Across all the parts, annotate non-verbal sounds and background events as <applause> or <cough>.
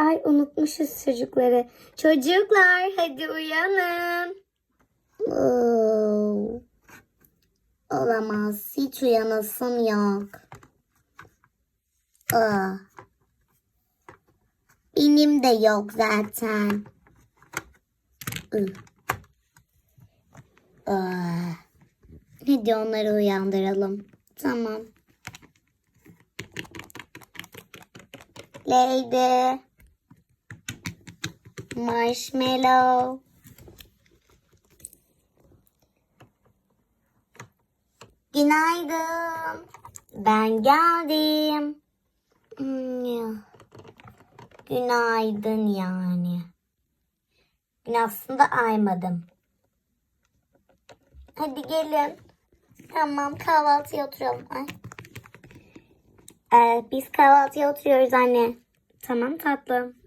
Ay unutmuşuz çocukları. Çocuklar hadi uyanın. Oo. Olamaz. Hiç uyanasım yok. Aa. Benim de yok zaten. Aa. Hadi onları uyandıralım. Tamam. Lady. Marshmallow. Günaydın. Ben geldim. Hmm. Günaydın yani. Gün aslında aymadım. Hadi gelin. Tamam kahvaltıya oturalım. Ay. Ee, biz kahvaltıya oturuyoruz anne. Tamam tatlım.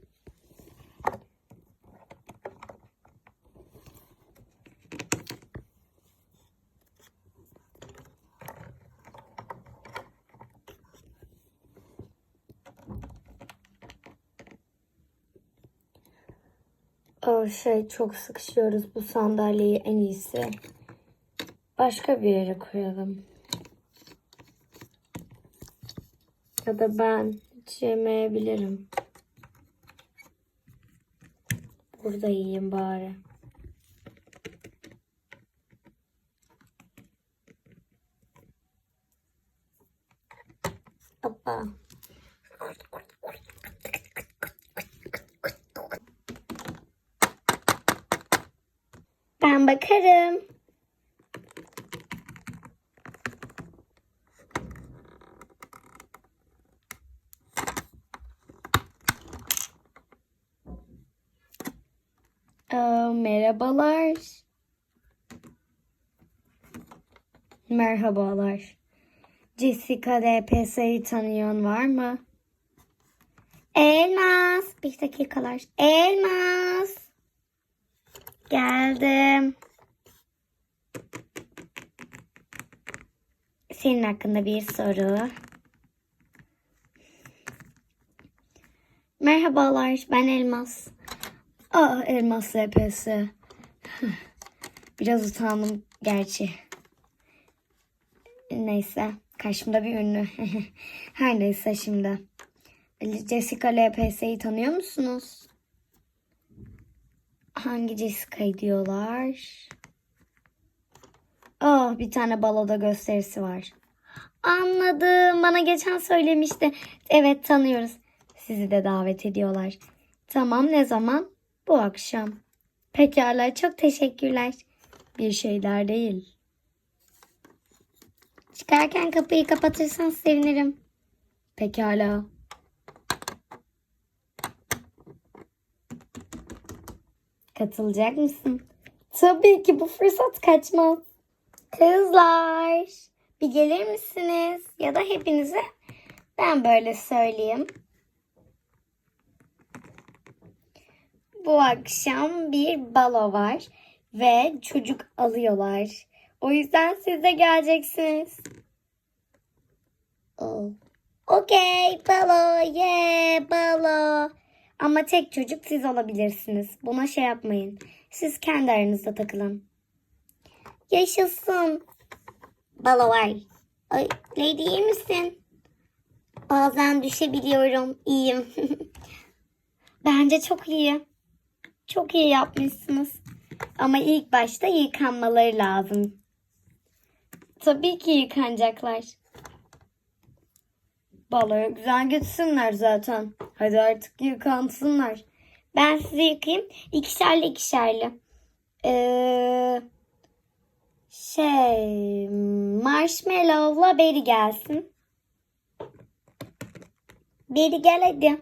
Şey çok sıkışıyoruz bu sandalyeyi en iyisi. Başka bir yere koyalım. Ya da ben hiç yemeyebilirim. Burada yiyeyim bari. Hoppa. Ben bakarım. Aa, merhabalar. Merhabalar. Jessica DPS'yi tanıyan var mı? Elmas. Bir dakikalar. Elmas. Geldim. Senin hakkında bir soru. Merhabalar, ben Elmas. Aa, Elmas LPS. <laughs> Biraz utandım gerçi. Neyse, karşımda bir ünlü. <laughs> Her neyse şimdi. Jessica LPS'yi tanıyor musunuz? Hangi Jessica'yı diyorlar? Oh bir tane baloda gösterisi var. Anladım. Bana geçen söylemişti. Evet tanıyoruz. Sizi de davet ediyorlar. Tamam ne zaman? Bu akşam. Pekala çok teşekkürler. Bir şeyler değil. Çıkarken kapıyı kapatırsan sevinirim. Pekala. Katılacak mısın? Tabii ki bu fırsat kaçmaz. Kızlar, bir gelir misiniz? Ya da hepinize ben böyle söyleyeyim. Bu akşam bir balo var ve çocuk alıyorlar. O yüzden siz de geleceksiniz. Oh. Okey, balo, yeah, balo. Ama tek çocuk siz olabilirsiniz. Buna şey yapmayın. Siz kendi aranızda takılın. Yaşasın. Balo var. Ay, Lady iyi misin? Bazen düşebiliyorum. İyiyim. <laughs> Bence çok iyi. Çok iyi yapmışsınız. Ama ilk başta yıkanmaları lazım. Tabii ki yıkanacaklar. Baloya güzel gitsinler zaten. Hadi artık yıkansınlar. Ben sizi yıkayayım. İkişerli ikişerli. Ee, şey Marshmallow'la Beri gelsin. Beri gel hadi.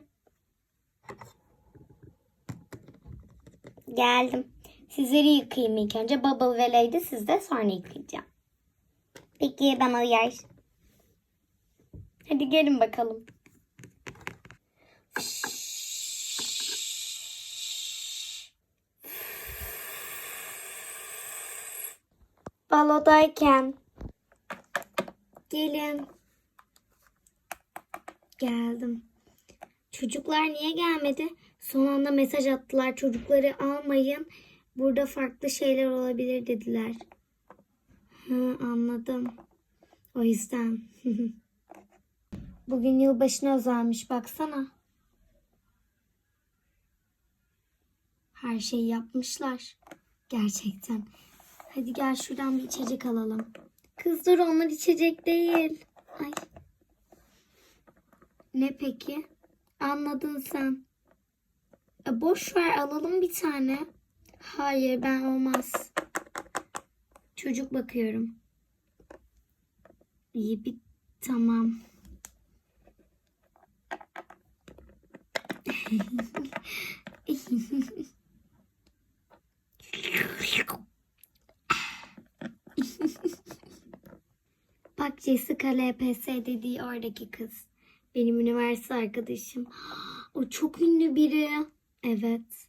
Geldim. Sizleri yıkayayım ilk önce. Bubble ve Lady sizde sonra yıkayacağım. Peki bana uyar. Hadi gelin bakalım. Balodayken gelin. Geldim. Çocuklar niye gelmedi? Son anda mesaj attılar. Çocukları almayın. Burada farklı şeyler olabilir dediler. Hı, anladım. O yüzden. <laughs> Bugün yılbaşına özelmiş baksana. Her şeyi yapmışlar. Gerçekten. Hadi gel şuradan bir içecek alalım. Kız dur onlar içecek değil. Ay. Ne peki? Anladın sen. E boş ver alalım bir tane. Hayır ben olmaz. Çocuk bakıyorum. İyi bir tamam. <laughs> Bak Jessica LPS dediği oradaki kız. Benim üniversite arkadaşım. <gasps> O çok ünlü biri. Evet.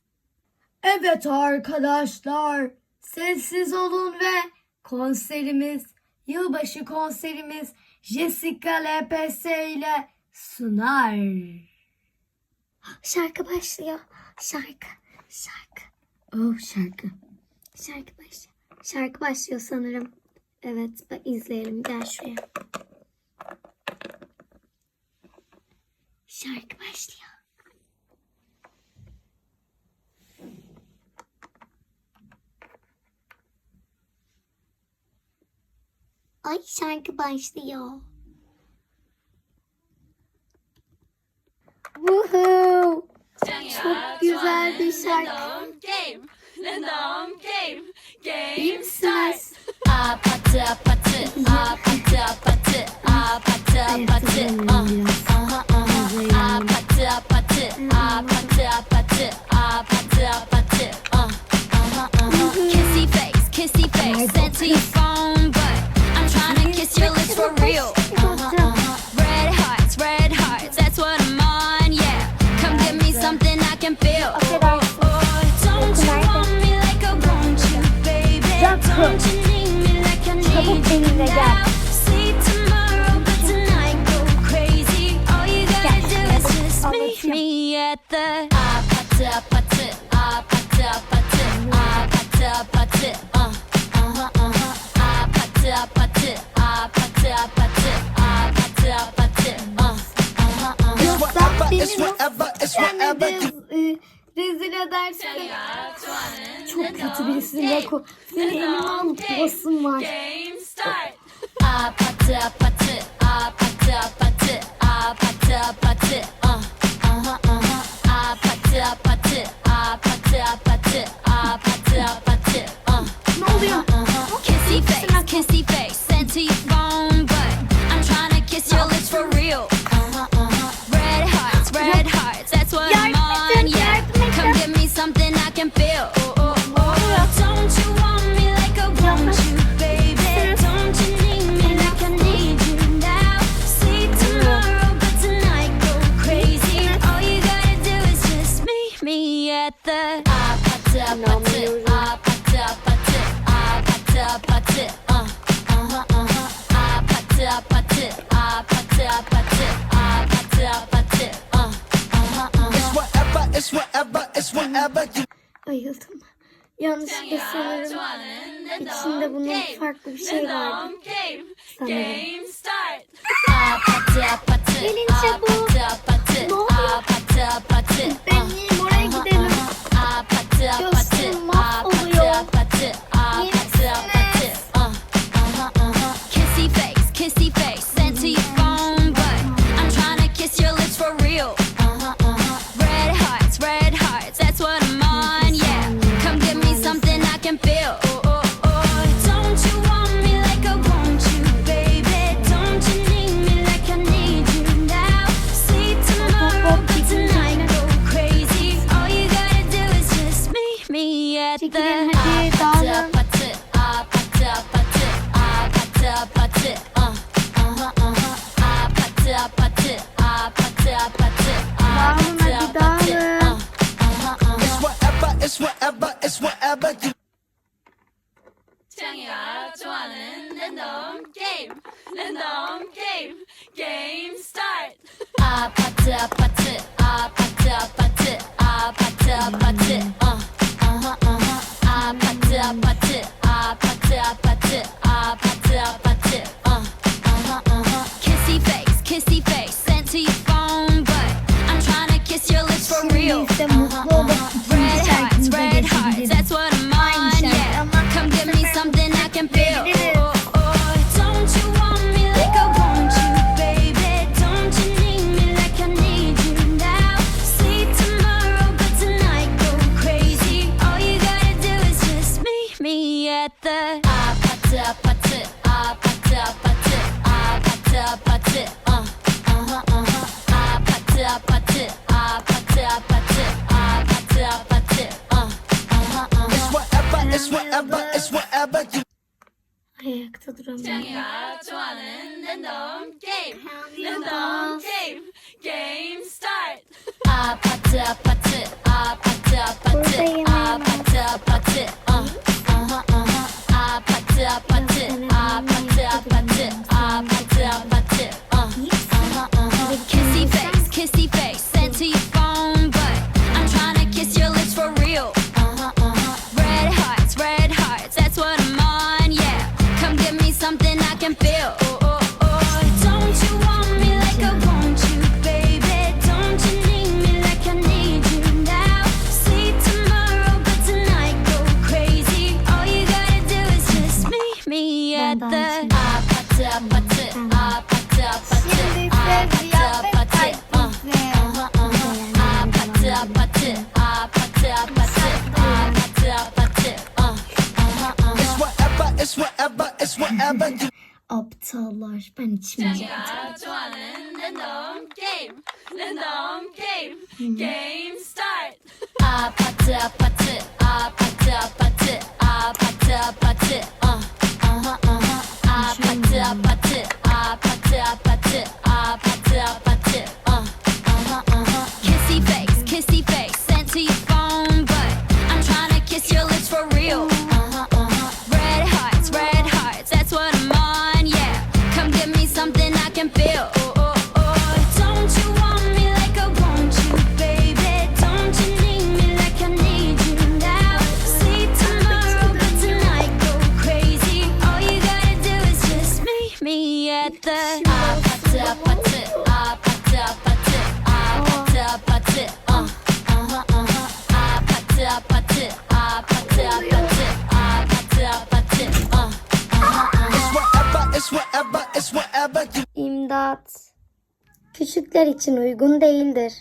Evet arkadaşlar. Sessiz olun ve konserimiz, yılbaşı konserimiz Jessica LPS ile sunar. Şarkı başlıyor. Şarkı. Şarkı. Oh şarkı. Şarkı başlıyor. Şarkı başlıyor sanırım. Evet bak izleyelim. Gel şuraya. Şarkı başlıyor. Ay şarkı başlıyor. start. Random game. Random game. Game starts. Apatı ah, apatı. Ah, It's whatever, it's whatever. Yani e, rezil edersen çok kötü birisin Rako. Seni elime alıp basın var. Apatı apatı apatı apatı apatı apatı ah aha aha apatı apatı apatı apatı apatı apatı ah ne oluyor? Kissy face, kissy face. patı A patı patı A patı patı A patı patı Ah patı patı A patı patı A patı patı It's whatever it's whatever it's whatever Ayıldım. Yanlışlıkla sanırım içinde bunun farklı bir şey vardı. Sanırım. A patı 세상이가 좋아하는 랜덤 게임. 랜덤 게임. 게임 스타트. 아파트 아파트 아파트 아파트 아파트 아파트. 어 아하 아하 아파트 아파트 아파트 아파트 아파트 아파트. me at the apatı apatı, apatı apatı, apatı apatı, uh, aha aha. Apatı apatı, apatı apatı, apatı apatı, uh, aha aha. It's whatever, it's whatever, it's whatever you Ayakta duramıyorum. 야, 좋아하는 랜덤 게임, 랜덤 게임, 게임 Can feel oh, oh, oh. don't you want me like I want you baby don't you need me like I need you now sleep tomorrow but tonight go crazy all you gotta do is just meet me at the dansçıyım. apatı apatı apatı apatı Şimdi ise apatı ziyafet apatı ah, partisi. aha, aha. apatı apatı apatı apatı apatı apatı ah, aha, aha. It's whatever, it's whatever, it's whatever you aptallar. Ben içmeyeceğim. Random game. Random game. Hmm. Game start. Apatı apatı apatı. Küçükler için uygun değildir.